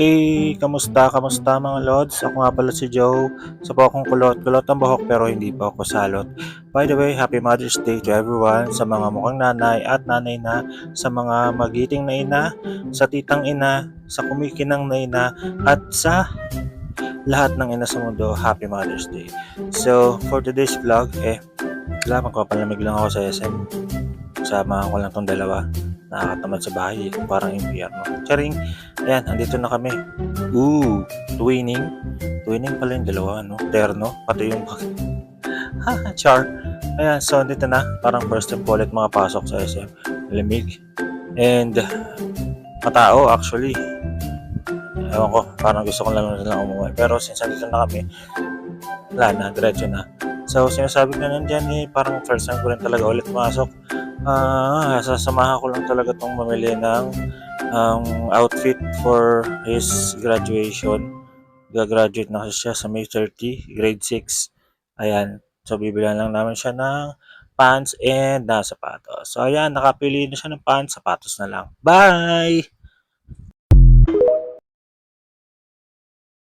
Eh, kamusta, kamusta mga lods? Ako nga pala si Joe. Sa po akong kulot-kulot ang buhok pero hindi pa ako salot. By the way, Happy Mother's Day to everyone sa mga mukhang nanay at nanay na, sa mga magiting na ina, sa titang ina, sa kumikinang na ina, at sa lahat ng ina sa mundo, Happy Mother's Day. So, for today's vlog, eh, wala, magpapalamig lang ako sa SM. Sama ko lang tong dalawa. Nakakatamad sa bahay, eh. parang impyerno. Charing, ayan, andito na kami. Ooh, twinning. Twinning pala yung dalawa, no? Terno, pati yung Ha, char. Ayan, so andito na. Parang first time ko ulit mga pasok sa SM. Lamig. And, matao actually. Ewan ko, parang gusto ko lang lang umuwi. Pero since andito na kami, wala na, diretso na. So, sinasabi ko na nandyan eh, parang first time ko rin talaga ulit pumasok. Ah, sasamahan ko lang talaga tong mamili ng um, outfit for his graduation. Gagraduate na kasi siya sa May 30, grade 6. Ayan. So, bibilihan lang namin siya ng pants and na sapatos. So, ayan, nakapili na siya ng pants, sapatos na lang. Bye!